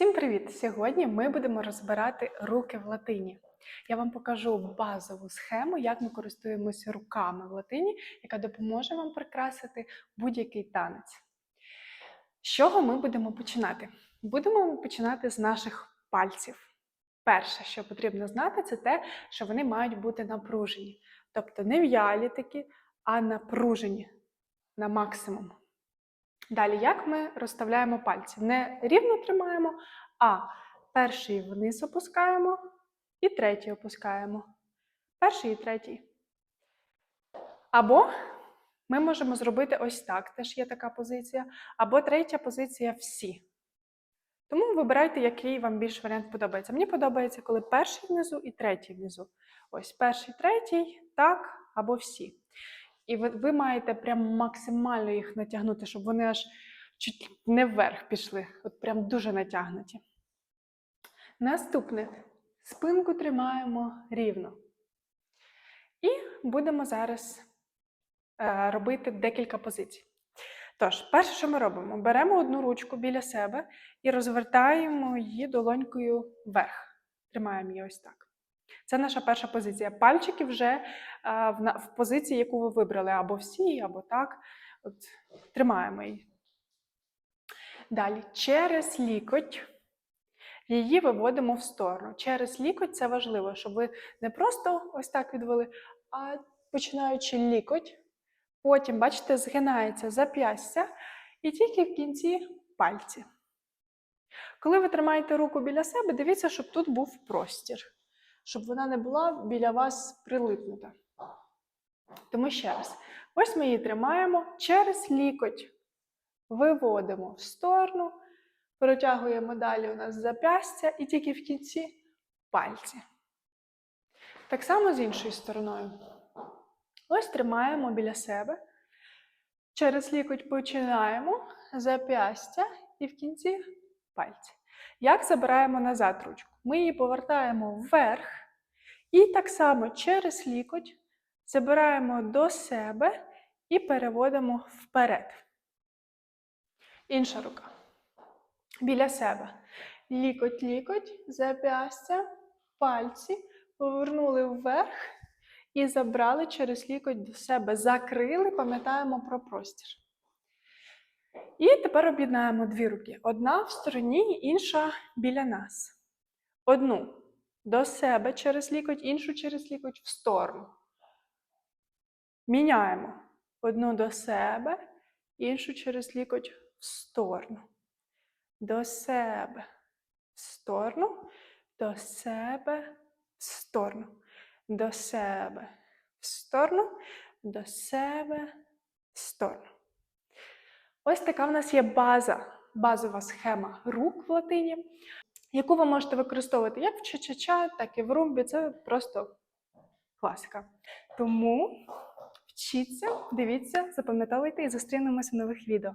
Всім привіт! Сьогодні ми будемо розбирати руки в латині. Я вам покажу базову схему, як ми користуємося руками в латині, яка допоможе вам прикрасити будь-який танець. З чого ми будемо починати? Будемо починати з наших пальців. Перше, що потрібно знати, це те, що вони мають бути напружені. Тобто не в'ялі такі, а напружені на максимум. Далі, як ми розставляємо пальці? Не рівно тримаємо, а перший вниз опускаємо і третій опускаємо. Перший і третій. Або ми можемо зробити ось так, теж є така позиція. Або третя позиція всі. Тому вибирайте, який вам більш варіант подобається. Мені подобається, коли перший внизу і третій внизу. Ось перший, третій, так, або всі. І ви, ви маєте прям максимально їх натягнути, щоб вони аж чуть не вверх пішли. От прям дуже натягнуті. Наступне. Спинку тримаємо рівно. І будемо зараз е, робити декілька позицій. Тож, перше, що ми робимо, беремо одну ручку біля себе і розвертаємо її долонькою вверх. Тримаємо її ось так. Це наша перша позиція. Пальчики вже е, в, позиції, яку ви вибрали, або всі, або так. От, тримаємо її. Далі, через лікоть її виводимо в сторону. Через лікоть це важливо, щоб ви не просто ось так відвели, а починаючи лікоть, потім, бачите, згинається зап'ястя і тільки в кінці пальці. Коли ви тримаєте руку біля себе, дивіться, щоб тут був простір, щоб вона не була біля вас прилипнута. Тому ще раз, ось ми її тримаємо через лікоть, виводимо в сторону, протягуємо далі у нас зап'ястя і тільки в кінці пальці. Так само з іншою стороною. Ось тримаємо біля себе. Через лікоть починаємо зап'ястя і в кінці пальці. Як забираємо назад ручку? Ми її повертаємо вверх і так само через лікоть забираємо до себе і переводимо вперед. Інша рука. Біля себе. Лікоть, лікоть, зап'ястя, пальці повернули вверх і забрали через лікоть до себе. Закрили, пам'ятаємо про простір. І тепер об'єднаємо дві руки. Одна в стороні, інша біля нас. Одну до себе через лікоть, іншу через лікоть в сторону. Міняємо. Одну до себе, іншу через лікоть в сторону. До себе в сторону, до себе в сторону, до себе в сторону, до себе в сторону. Ось така в нас є база, базова схема рук в латині, яку ви можете використовувати як в ча-ча-ча, так і в румбі. Це просто класика. Тому вчіться, дивіться, запам'ятовуйте і зустрінемося в нових відео.